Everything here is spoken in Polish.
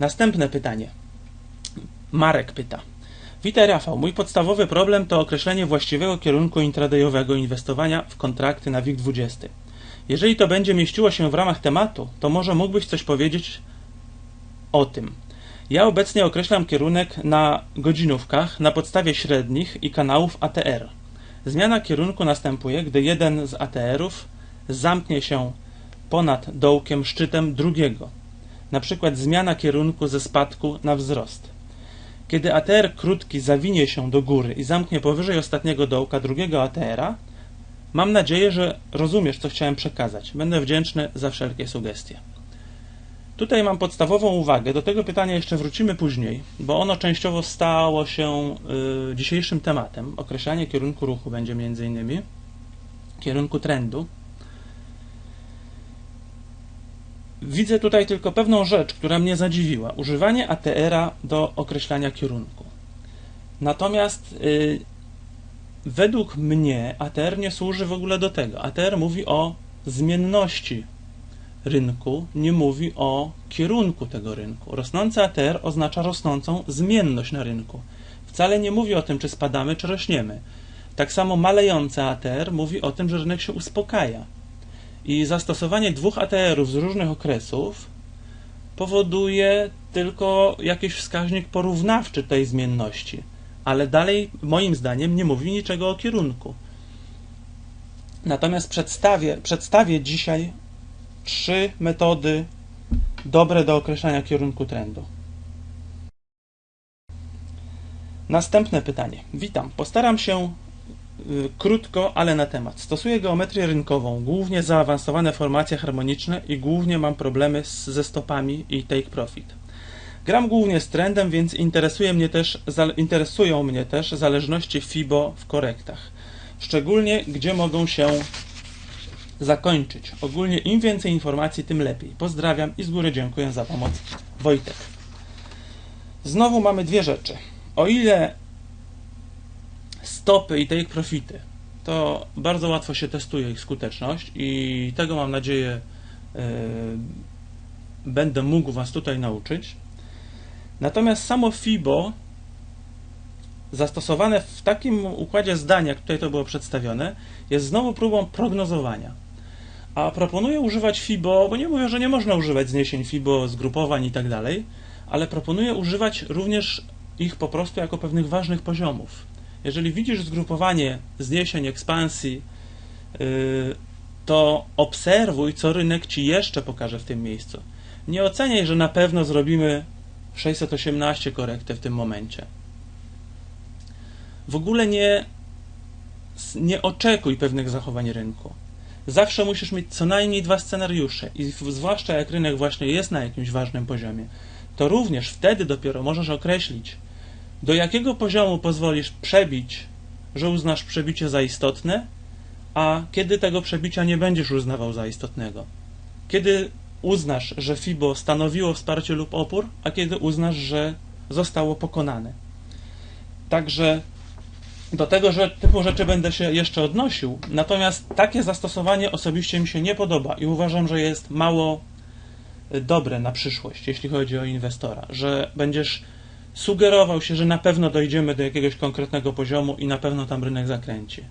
Następne pytanie. Marek pyta. Witaj Rafał. Mój podstawowy problem to określenie właściwego kierunku intradayowego inwestowania w kontrakty na WIG20. Jeżeli to będzie mieściło się w ramach tematu, to może mógłbyś coś powiedzieć o tym. Ja obecnie określam kierunek na godzinówkach na podstawie średnich i kanałów ATR. Zmiana kierunku następuje, gdy jeden z ATR-ów zamknie się ponad dołkiem szczytem drugiego. Przykład zmiana kierunku ze spadku na wzrost. Kiedy ATR krótki zawinie się do góry i zamknie powyżej ostatniego dołka drugiego ATR-a, mam nadzieję, że rozumiesz, co chciałem przekazać. Będę wdzięczny za wszelkie sugestie. Tutaj mam podstawową uwagę, do tego pytania jeszcze wrócimy później, bo ono częściowo stało się y, dzisiejszym tematem. Określanie kierunku ruchu będzie innymi, kierunku trendu. Widzę tutaj tylko pewną rzecz, która mnie zadziwiła. Używanie ATR-a do określania kierunku. Natomiast y, według mnie ATR nie służy w ogóle do tego. ATR mówi o zmienności rynku, nie mówi o kierunku tego rynku. Rosnący ATR oznacza rosnącą zmienność na rynku. Wcale nie mówi o tym, czy spadamy, czy rośniemy. Tak samo malejący ATR mówi o tym, że rynek się uspokaja. I zastosowanie dwóch ATR-ów z różnych okresów powoduje tylko jakiś wskaźnik porównawczy tej zmienności, ale dalej, moim zdaniem, nie mówi niczego o kierunku. Natomiast przedstawię, przedstawię dzisiaj trzy metody dobre do określania kierunku trendu. Następne pytanie. Witam. Postaram się krótko, ale na temat. Stosuję geometrię rynkową, głównie zaawansowane formacje harmoniczne i głównie mam problemy z, ze stopami i take profit. Gram głównie z trendem, więc interesuje mnie też, interesują mnie też zależności FIBO w korektach. Szczególnie gdzie mogą się zakończyć. Ogólnie im więcej informacji, tym lepiej. Pozdrawiam i z góry dziękuję za pomoc. Wojtek. Znowu mamy dwie rzeczy. O ile stopy i take profity, to bardzo łatwo się testuje ich skuteczność i tego mam nadzieję yy, będę mógł Was tutaj nauczyć. Natomiast samo FIBO zastosowane w takim układzie zdania, jak tutaj to było przedstawione, jest znowu próbą prognozowania. A proponuję używać FIBO, bo nie mówię, że nie można używać zniesień FIBO, zgrupowań i tak dalej, ale proponuję używać również ich po prostu jako pewnych ważnych poziomów. Jeżeli widzisz zgrupowanie zniesień, ekspansji, yy, to obserwuj, co rynek ci jeszcze pokaże w tym miejscu. Nie oceniaj, że na pewno zrobimy 618 korektę w tym momencie. W ogóle nie, nie oczekuj pewnych zachowań rynku zawsze musisz mieć co najmniej dwa scenariusze i zwłaszcza jak rynek właśnie jest na jakimś ważnym poziomie, to również wtedy dopiero możesz określić, do jakiego poziomu pozwolisz przebić, że uznasz przebicie za istotne, a kiedy tego przebicia nie będziesz uznawał za istotnego. Kiedy uznasz, że FIBO stanowiło wsparcie lub opór, a kiedy uznasz, że zostało pokonane. Także do tego że typu rzeczy będę się jeszcze odnosił, natomiast takie zastosowanie osobiście mi się nie podoba i uważam, że jest mało dobre na przyszłość, jeśli chodzi o inwestora, że będziesz sugerował się, że na pewno dojdziemy do jakiegoś konkretnego poziomu i na pewno tam rynek zakręci.